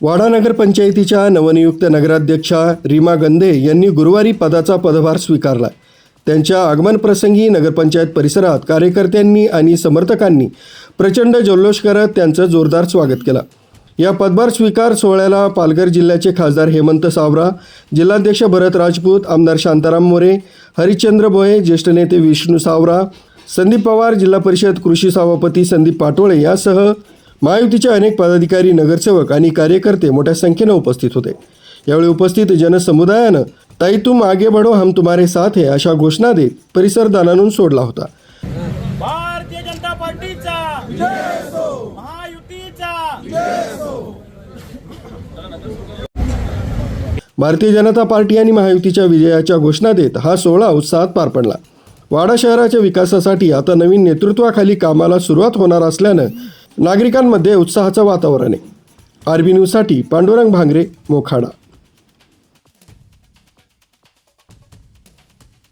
वाडा नगरपंचायतीच्या नवनियुक्त नगराध्यक्षा रीमा गंदे यांनी गुरुवारी पदाचा पदभार स्वीकारला. त्यांच्या आगमनप्रसंगी नगरपंचायत परिसरात कार्यकर्त्यांनी आणि समर्थकांनी प्रचंड जल्लोष करत त्यांचं जोरदार स्वागत केलं. या पदभार स्वीकार सोहळ्याला पालघर जिल्ह्याचे खासदार हेमंत सावरा जिल्हाध्यक्ष भरत राजपूत आमदार शांताराम मोरे हरिश्चंद्र भोये ज्येष्ठ नेते विष्णू सावरा संदीप पवार जिल्हा परिषद कृषी सभापती संदीप पाटोळे यासह महायुतीचे अनेक पदाधिकारी नगरसेवक आणि कार्यकर्ते मोठ्या संख्येनं उपस्थित होते. यावेळी उपस्थित जनसमुदायानं ताई तुम आगे बढो हम तुम्हारे साथ है अशा घोषणा देत परिसर दानानून सोडला होता. भारतीय जनता पार्टीचा भारतीय जनता पार्टी आणि महायुतीच्या विजयाच्या घोषणा देत हा सोहळा उत्साहात पार पडला. वाडा शहराच्या विकासासाठी आता नवीन नेतृत्वाखाली कामाला सुरुवात होणार असल्यानं नागरिकांमध्ये उत्साहाचं वातावरण आहे. आरबी न्यूजसाठी पांडुरंग भांगरे मोखाडा.